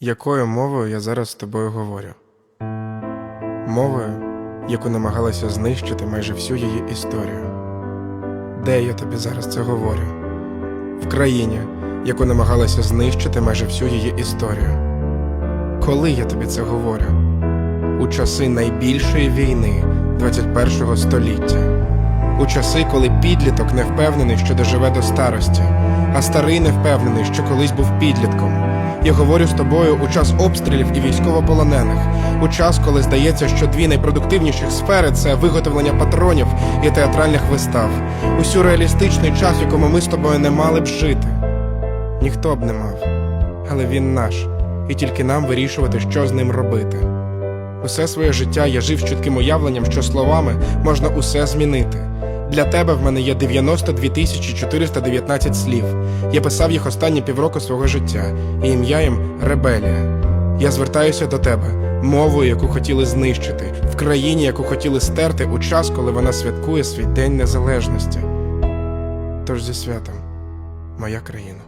Якою мовою я зараз з тобою говорю? Мовою, яку намагалася знищити майже всю її історію. Де я тобі зараз це говорю? В країні, яку намагалася знищити майже всю її історію. Коли я тобі це говорю? У часи найбільшої війни 21 століття. У часи, коли підліток не впевнений, що доживе до старості, а старий не впевнений, що колись був підлітком. Я говорю з тобою у час обстрілів і військовополонених, у час, коли здається, що дві найпродуктивніших сфери це виготовлення патронів і театральних вистав, у сюрреалістичний час, в якому ми з тобою не мали б жити. Ніхто б не мав, але він наш, і тільки нам вирішувати, що з ним робити. Усе своє життя я жив з чітким уявленням, що словами можна усе змінити. Для тебе в мене є 92 тисячі 419 слів. Я писав їх останні півроку свого життя, і ім'я їм Ребелія. Я звертаюся до тебе мовою, яку хотіли знищити, в країні, яку хотіли стерти у час, коли вона святкує свій День Незалежності. Тож зі святом, моя країна.